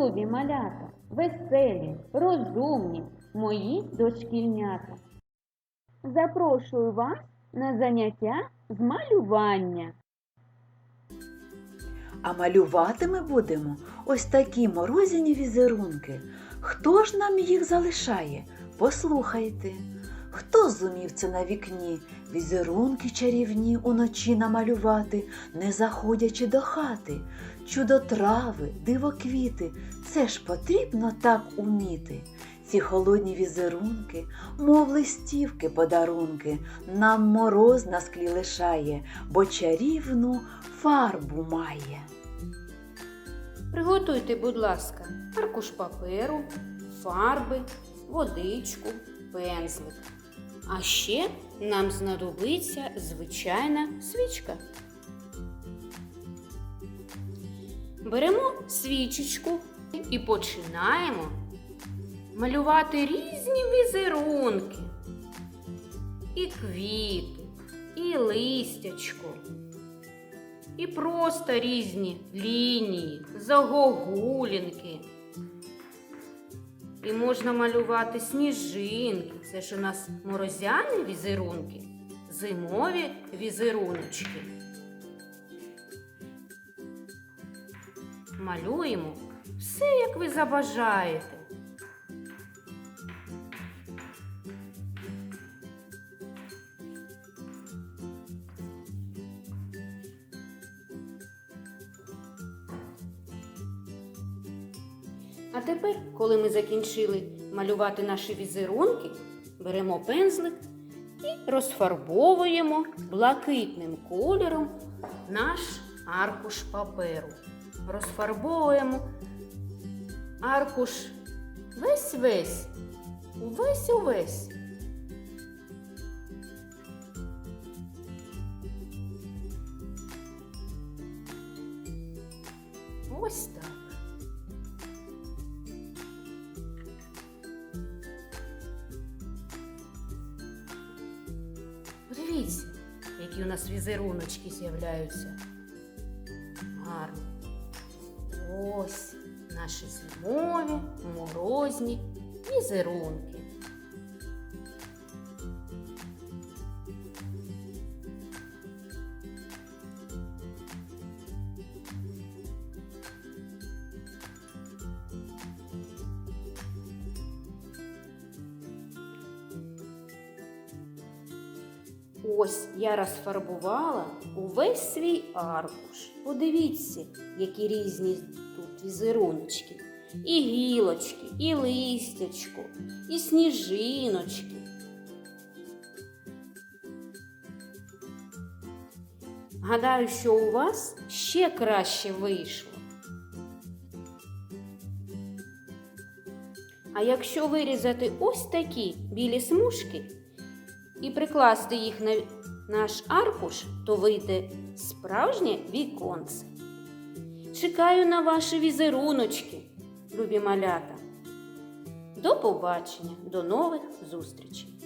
любі малята, веселі, розумні, мої дошкільнята. Запрошую вас на заняття з малювання. А малювати ми будемо ось такі морозяні візерунки. Хто ж нам їх залишає? Послухайте. Хто зумів це на вікні візерунки чарівні уночі намалювати, не заходячи до хати? Чудо трави, диво це ж потрібно так уміти. Ці холодні візерунки, мов листівки подарунки, нам мороз на склі лишає, бо чарівну фарбу має. Приготуйте, будь ласка, аркуш паперу, фарби, водичку, пензлик. А ще нам знадобиться звичайна свічка. Беремо свічечку і починаємо малювати різні візерунки. І квіти, і листячко, і просто різні лінії, загогулінки. І можна малювати сніжинки. Це ж у нас морозяні візерунки, зимові візеруночки. Малюємо все, як ви забажаєте. А тепер, коли ми закінчили малювати наші візерунки, беремо пензлик і розфарбовуємо блакитним кольором наш аркуш паперу. Розфарбовуємо аркуш весь-весь, увесь-увесь. Ось так. Подивіться, які у нас візеруночки з'являються. Гарно. Ось наші зимові, морозні візерунки. Ось я розфарбувала увесь свій аркуш. Подивіться, які різні тут візеруночки. І гілочки, і листячко, і сніжиночки. Гадаю, що у вас ще краще вийшло. А якщо вирізати ось такі білі смужки, і прикласти їх на наш аркуш, то вийде справжнє віконце. Чекаю на ваші візеруночки, любі малята. До побачення, до нових зустрічей!